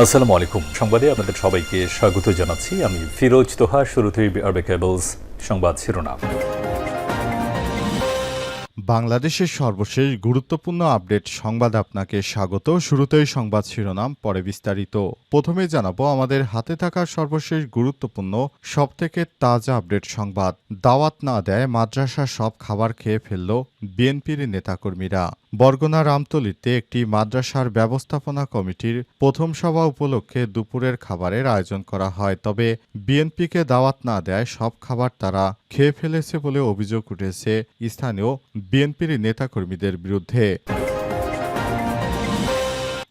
আসসালামু আলাইকুম। সংবাদে আপনাদের সবাইকে স্বাগত জানাচ্ছি। আমি ফিরোজ তোহা, শুরুতেই আরবে কেবলস সংবাদ শিরোনাম। বাংলাদেশের সর্বশেষ গুরুত্বপূর্ণ আপডেট সংবাদ আপনাকে স্বাগত। শুরুতেই সংবাদ শিরোনাম, পরে বিস্তারিত। প্রথমে জানাব, আমাদের হাতে থাকা সর্বশেষ গুরুত্বপূর্ণ, সবথেকে তাজা আপডেট সংবাদ। দাওয়াত না দেয় মাদ্রাসা সব খাবার খেয়ে ফেলল বিএনপির নেতাকর্মীরা বরগুনা রামতলিতে একটি মাদ্রাসার ব্যবস্থাপনা কমিটির প্রথম সভা উপলক্ষে দুপুরের খাবারের আয়োজন করা হয়, তবে বিএনপিকে দাওয়াত না দেয় সব খাবার তারা খেয়ে ফেলেছে বলে অভিযোগ উঠেছে স্থানীয় বিএনপির নেতাকর্মীদের বিরুদ্ধে।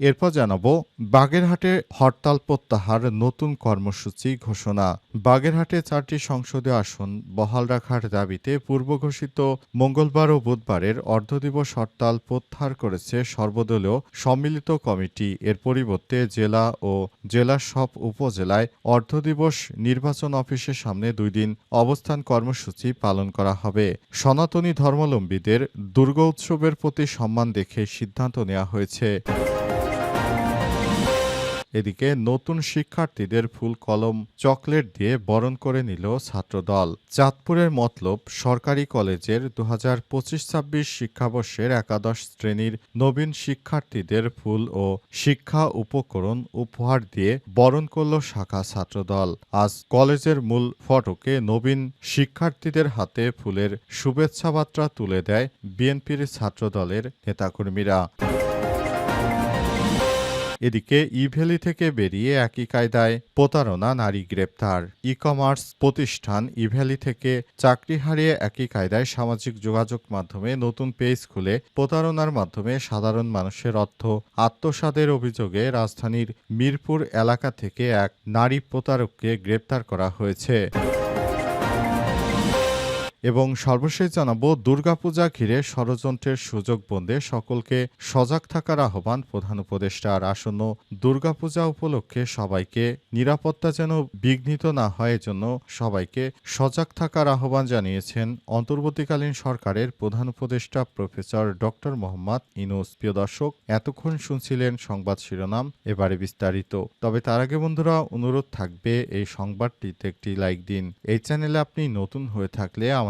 এরপর জানাব বাগেরহাটে হরতাল প্রত্যাহার নতুন কর্মসূচি ঘোষণা। বাগেরহাটে চারটি সংসদীয় আসন বহাল রাখার দাবিতে পূর্ব ঘোষিত মঙ্গলবার ও বুধবারের অর্ধদিবস হরতাল প্রত্যাহার করেছে সর্বদলীয় সম্মিলিত কমিটি। এর পরিবর্তে জেলা ও জেলার সব উপজেলায় অর্ধদিবস নির্বাচন অফিসের সামনে দুই দিন অবস্থান কর্মসূচি পালন করা হবে। সনাতনী ধর্মাবলম্বীদের দুর্গা উৎসবের প্রতি সম্মান দেখে সিদ্ধান্ত নেওয়া হয়েছে। এদিকে নতুন শিক্ষার্থীদের ফুল কলম, চকলেট দিয়ে বরণ করে নিল ছাত্রদল। চাঁদপুরের মতলব, সরকারি কলেজের দু হাজার পঁচিশ ছাব্বিশ শিক্ষাবর্ষের একাদশ শ্রেণির নবীন শিক্ষার্থীদের ফুল ও শিক্ষা উপকরণ উপহার দিয়ে বরণ করল শাখা ছাত্রদল। আজ কলেজের মূল ফটকে নবীন শিক্ষার্থীদের হাতে ফুলের শুভেচ্ছা বার্তা তুলে দেয় বিএনপির ছাত্রদলের নেতাকর্মীরা। এদিকে ইভ্যালি থেকে বেরিয়ে একই কায়দায় প্রতারণা, নারী গ্রেপ্তার। ই কমার্স প্রতিষ্ঠান ইভ্যালি থেকে চাকরি হারিয়ে একই কায়দায় সামাজিক যোগাযোগ মাধ্যমে নতুন পেজ খুলে প্রতারণার মাধ্যমে সাধারণ মানুষের অর্থ আত্মসাদের অভিযোগে রাজধানীর মিরপুর এলাকা থেকে এক নারী প্রতারককে গ্রেপ্তার করা হয়েছে। এবং সর্বশেষ জানাব, দুর্গাপূজা ঘিরে ষড়যন্ত্রের সুযোগ বন্ধে সকলকে সজাগ থাকার আহ্বান প্রধান উপদেষ্টার। আসন্ন দুর্গাপূজা উপলক্ষে সবাইকে নিরাপত্তা যেন বিঘ্নিত না হয়, এজন্য সবাইকে সজাগ থাকার আহ্বান জানিয়েছেন অন্তর্বর্তীকালীন সরকারের প্রধান উপদেষ্টা প্রফেসর ডক্টর মোহাম্মদ ইনুস। প্রিয় দর্শক, এতক্ষণ শুনছিলেন সংবাদ শিরোনাম, এবারে বিস্তারিত। তবে তার আগে বন্ধুরা, অনুরোধ থাকবে এই সংবাদটিতে একটি লাইক দিন। এই চ্যানেলে আপনি নতুন হয়ে থাকলে আমাদের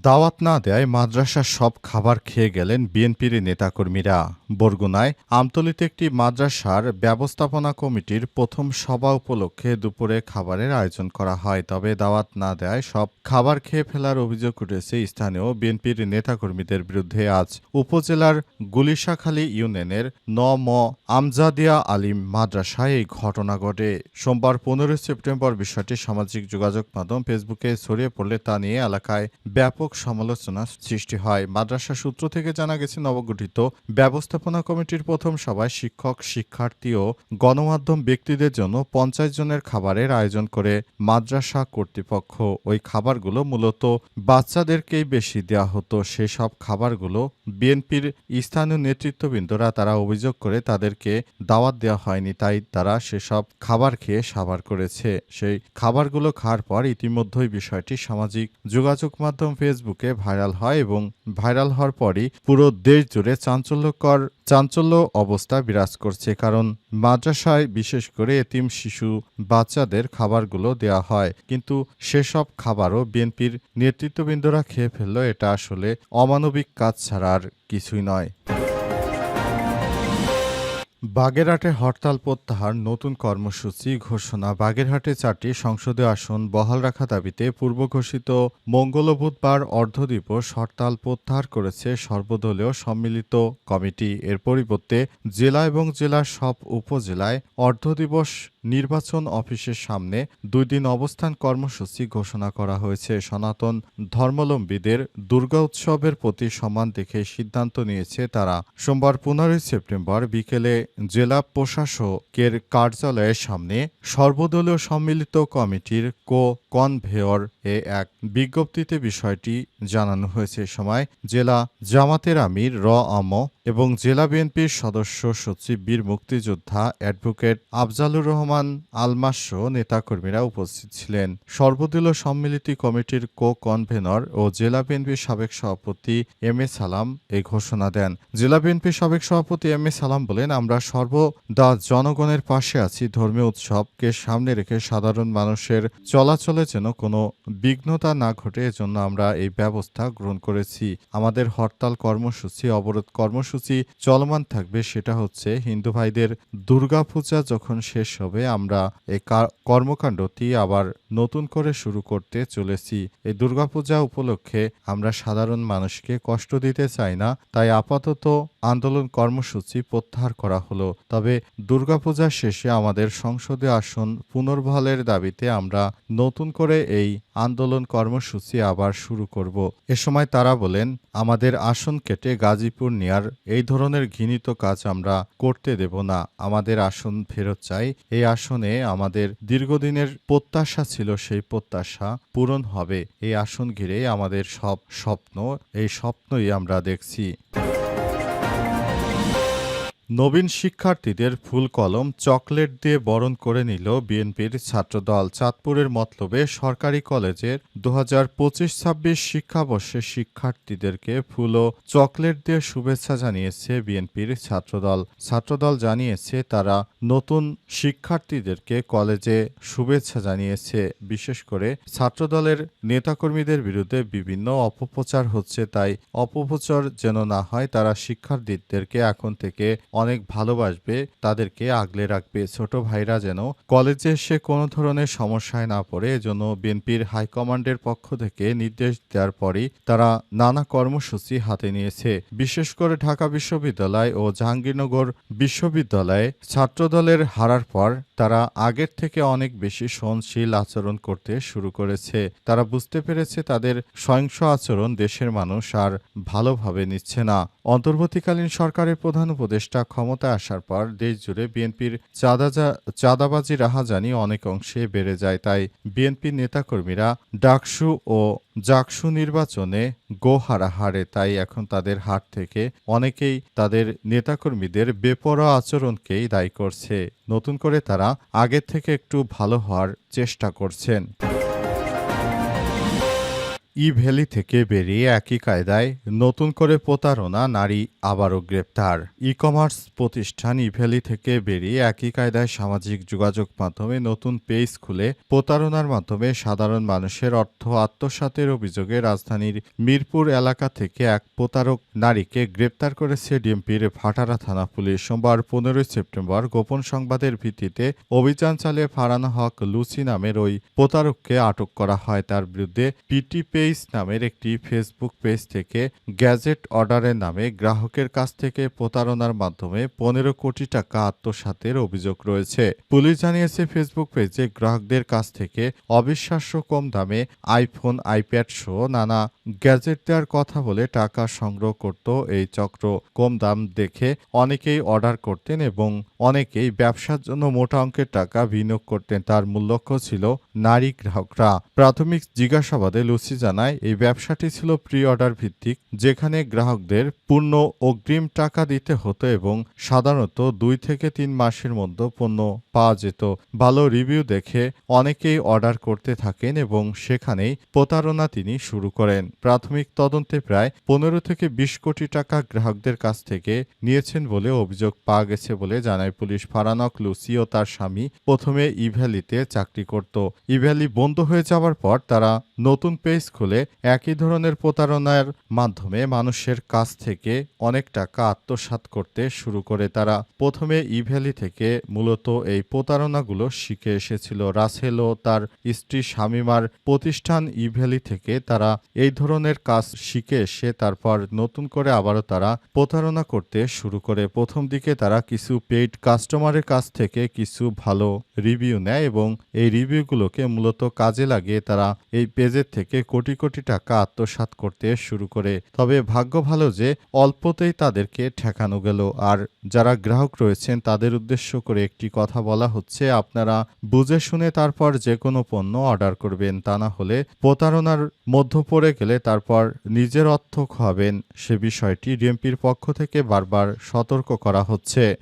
দাওয়াত না দেয় মাদ্রাসার সব খাবার খেয়ে গেলেন বিএনপির নেতাকর্মীরা। বরগুনায় আমতলিতে একটি মাদ্রাসার ব্যবস্থাপনা কমিটির প্রথম সভা উপলক্ষে দুপুরে খাবারের আয়োজন করা হয়। তবে দাওয়াত না দেয় সব খাবার খেয়ে ফেলার অভিযোগ উঠেছে স্থানীয় বিএনপির নেতাকর্মীদের বিরুদ্ধে। আজ উপজেলার গুলিশাখালী ইউনিয়নের ন ম আমজাদিয়া আলিম মাদ্রাসায় এই ঘটনা ঘটে। সোমবার পনেরোই সেপ্টেম্বর বিষয়টি সামাজিক যোগাযোগ মাধ্যম ফেসবুকে ছড়িয়ে পড়লে তা নিয়ে এলাকায় ব্যাপক সমালোচনা সৃষ্টি হয়। মাদ্রাসা সূত্র থেকে জানা গেছে, নবগঠিত ব্যবস্থাপনা কমিটির প্রথম সভায় শিক্ষক, শিক্ষার্থী ও গণমাধ্যম ব্যক্তিদের জন্য পঞ্চাশ জনের খাবারের আয়োজন করে মাদ্রাসা কর্তৃপক্ষ। ওই খাবারগুলো মূলত বাচ্চাদেরকেই বেশি দেওয়া হতো। সেসব খাবারগুলো বিএনপির স্থানীয় নেতৃত্ববৃন্দরা, তারা অভিযোগ করে তাদেরকে দাওয়াত দেওয়া হয়নি, তাই তারা সেসব খাবার খেয়ে সাবার করেছে। সেই খাবারগুলো খাওয়ার পর ইতিমধ্যেই বিষয়টি সামাজিক যোগাযোগ মাধ্যম ফেসবুকে ভাইরাল হয় এবং ভাইরাল হওয়ার পরই পুরো দেশ জুড়ে চাঞ্চল্যকর, চাঞ্চল্য অবস্থা বিরাজ করছে। কারণ মাদ্রাসায় বিশেষ করে এতিম শিশু বাচ্চাদের খাবারগুলো দেওয়া হয়। কিন্তু সেসব খাবারও বিএনপির নেতৃত্ববৃন্দরা খেয়ে ফেলল। এটা আসলে অমানবিক কাজ ছাড়ার কিছুই নয়। বাগেরহাটে হরতাল প্রত্যাহার নতুন কর্মসূচি ঘোষণা। বাগেরহাটে চারটি সংসদীয় আসন বহাল রাখা দাবিতে পূর্ব ঘোষিত মঙ্গল বুধবার অর্ধদিবস হরতাল প্রত্যাহার করেছে সর্বদলীয় সম্মিলিত কমিটি। এর পরিবর্তে জেলা এবং জেলার সব উপজেলায় অর্ধদিবস নির্বাচন অফিসের সামনে দুই দিন অবস্থান কর্মসূচি ঘোষণা করা হয়েছে। সনাতন ধর্মাবলম্বীদের দুর্গা উৎসবের প্রতি সম্মান দেখে সিদ্ধান্ত নিয়েছে তারা। সোমবার পনেরোই সেপ্টেম্বর বিকেলে জেলা প্রশাসকের কার্যালয়ের সামনে সর্বদলীয় সম্মিলিত কমিটির কো কনভেয়র এ এক বিজ্ঞপ্তিতে বিষয়টি জানানো হয়েছে সময় জেলা জামাতের আমির র আম এবং জেলা বিএনপির সদস্য সচিব বীর মুক্তিযোদ্ধা অ্যাডভোকেট আফজালুর রহমান আলমাস নেতাকর্মীরা উপস্থিত ছিলেন। সর্বদলীয় সম্মিলিত কমিটির কো কনভেনর ও জেলা বিএনপির সাবেক সভাপতি এম এ সালাম এই ঘোষণা দেন। জেলা বিএনপির সাবেক সভাপতি এম এ সালাম বলেন, আমরা সর্বদা জনগণের পাশে আছি। ধর্মীয় উৎসবকে সামনে রেখে সাধারণ মানুষের চলাচলে যেন কোনো বিঘ্নতা না ঘটে, এজন্য আমরা এই ব্যবস্থা গ্রহণ করেছি। আমাদের হরতাল কর্মসূচি, অবরোধ কর্মসূচি চলমান থাকবে, সেটা হচ্ছে হিন্দু ভাইদের দুর্গাপূজা যখন শেষ হবে, আমরা এই কর্মকাণ্ডটি আবার নতুন করে শুরু করতে চলেছি। এই দুর্গাপূজা উপলক্ষে আমরা সাধারণ মানুষকে কষ্ট দিতে চাই না, তাই আপাতত আন্দোলন কর্মসূচি প্রত্যাহার করা হলো। তবে দুর্গাপূজা শেষে আমাদের সংসদে আসন পুনর্বহালের দাবিতে আমরা নতুন করে এই আন্দোলন কর্মসূচি আবার শুরু করব। এ সময় তারা বলেন, আমাদের আসন কেটে গাজীপুর নেয়ার এই ধরনের ঘৃণিত কাজ আমরা করতে দেব না। আমাদের আসন ফেরত চাই। এই আসনে আমাদের দীর্ঘদিনের প্রত্যাশা ছিল সেই প্রত্যাশা পূরণ হবে। এই আসন ঘিরে আমাদের সব স্বপ্ন, এই স্বপ্নই আমরা দেখছি। নবীন শিক্ষার্থীদের ফুল কলম চকলেট দিয়ে বরণ করে নিল বিএনপির ছাত্রদল। চাঁদপুরের মতলবে সরকারি কলেজের দু হাজার পঁচিশ ছাব্বিশ শিক্ষাবর্ষের শিক্ষার্থীদেরকে ফুল ও চকলেট দিয়ে শুভেচ্ছা জানিয়েছে বিএনপির ছাত্রদল। ছাত্রদল জানিয়েছে তারা নতুন শিক্ষার্থীদেরকে কলেজে শুভেচ্ছা জানিয়েছে। বিশেষ করে ছাত্রদলের নেতাকর্মীদের বিরুদ্ধে বিভিন্ন অপপ্রচার হচ্ছে, তাই অপপ্রচার যেন না হয়, তারা শিক্ষার্থীদেরকে এখন থেকে অনেক ভালোবাসবে, তাদেরকে আগলে রাখবে। ছোট ভাইরা যেন কলেজে এসে কোনো ধরনের সমস্যায় না পড়ে, এজন্য বিএনপির হাইকমান্ডের পক্ষ থেকে নির্দেশ দেওয়ার পরই তারা নানা কর্মসূচি হাতে নিয়েছে। বিশেষ করে ঢাকা বিশ্ববিদ্যালয় ও জাহাঙ্গীরনগর বিশ্ববিদ্যালয়ে ছাত্রদলের হারার পর তারা আগের থেকে অনেক বেশি সহনশীল আচরণ করতে শুরু করেছে। তারা বুঝতে পেরেছে তাদের সহিংস আচরণ দেশের মানুষ আর ভালোভাবে নিচ্ছে না। অন্তর্বর্তীকালীন সরকারের প্রধান উপদেষ্টা ক্ষমতায় আসার পর দেশ জুড়ে বিএনপির চাঁদাজা- চাঁদাবাজি রাহাজানি অনেক অংশে বেড়ে যায়। তাই বিএনপির নেতাকর্মীরা ডাকসু ও জাকসু নির্বাচনে গো হারাহারে তাই এখন তাদের হাট থেকে অনেকেই তাদের নেতাকর্মীদের বেপরোয়া আচরণকেই দায়ী করছে। নতুন করে তারা আগের থেকে একটু ভালো হওয়ার চেষ্টা করছেন। ই ভ্যালি থেকে বেরিয়ে একই কায়দায় নতুন করে প্রতারণা, নারী আবারও গ্রেপ্তার। ই কমার্স প্রতিষ্ঠান ই ভ্যালি থেকে বেরিয়ে একই কায়দায় সামাজিক যোগাযোগ মাধ্যমে নতুন পেজ খুলে প্রতারণার মাধ্যমে সাধারণ মানুষের অর্থ আত্মসাতের অভিযোগে রাজধানীর মিরপুর এলাকা থেকে এক প্রতারক নারীকে গ্রেপ্তার করেছে ডিএমপির ভাটারা থানা পুলিশ। সোমবার পনেরোই সেপ্টেম্বর গোপন সংবাদের ভিত্তিতে অভিযান চালিয়ে ফারানা হক লুসি নামের ওই প্রতারককে আটক করা হয়। তার বিরুদ্ধে পিটি পেজ নামের একটি ফেসবুক পেজ থেকে গ্যাজেট অর্ডারের নামে গ্রাহকের কাছ থেকে প্রতারণার মাধ্যমে পনেরো কোটি টাকা আত্মসাতের অভিযোগ রয়েছে। পুলিশ জানিয়েছে ফেসবুক পেজে গ্রাহকদের কাছ থেকে অবিশ্বাস্য কম দামে আইফোন আইপ্যাড সহ নানা গ্যাজেট দেওয়ার কথা বলে টাকা সংগ্রহ করত এই চক্র। কম দাম দেখে অনেকেই অর্ডার করতেন এবং অনেকেই ব্যবসার জন্য মোটা অঙ্কের টাকা বিনিয়োগ করতেন। তার মূল লক্ষ্য ছিল নারী গ্রাহকরা। প্রাথমিক জিজ্ঞাসাবাদে লুসি জানায়, এই ব্যবসাটি ছিল প্রি অর্ডার ভিত্তিক যেখানে গ্রাহকদের পূর্ণ অগ্রিম টাকা দিতে হতো এবং সাধারণত দুই থেকে তিন মাসের মধ্যে পণ্য পাওয়া যেত। ভালো রিভিউ দেখে অনেকেই অর্ডার করতে থাকেন এবং সেখানেই প্রতারণা তিনি শুরু করেন। প্রাথমিক তদন্তে প্রায় পনেরো থেকে বিশ কোটি টাকা গ্রাহকদের কাছ থেকে নিয়েছেন বলে অভিযোগ পাওয়া গেছে বলে জানায় পুলিশ। ফারানক লুসি ও তার স্বামী প্রথমে ইভ্যালিতে চাকরি করত। ইভ্যালি বন্ধ হয়ে যাওয়ার পর তারা নতুন পেজ খুলে একই ধরনের প্রতারণার মাধ্যমে মানুষের কাছ থেকে অনেক টাকা আত্মসাৎ করতে শুরু করে তারা। প্রথমে ইভ্যালি থেকে মূলত এই প্রতারণাগুলো শিখে এসেছিল। রাসেল ও তার স্ত্রী শামিমার প্রতিষ্ঠান ইভ্যালি থেকে তারা এই ধরনের কাজ শিখে এসে তারপর নতুন করে আবারও তারা প্রতারণা করতে শুরু করে। প্রথম দিকে তারা কিছু পেইড কাস্টমারের কাছ থেকে কিছু ভালো রিভিউ নেয় এবং এই রিভিউগুলোকে মূলত কাজে লাগিয়ে তারা এই পেজের থেকে কোটি কোটি কোটি টাকা আত্মসাৎ করতে শুরু করে। তবে ভাগ্য ভালো যে অল্পতেই তাদেরকে ঠেকানো গেল। আর যারা গ্রাহক রয়েছেন, তাদের উদ্দেশ্য করে একটি কথা বলা হচ্ছে, আপনারা বুঝে শুনে তারপর যে কোনো পণ্য অর্ডার করবেন, তা না হলে প্রতারণার মধ্য পড়ে গেলে তারপর নিজের অর্থ খাবেন সে বিষয়টি ডিএমপির পক্ষ থেকে বারবার সতর্ক করা হচ্ছে।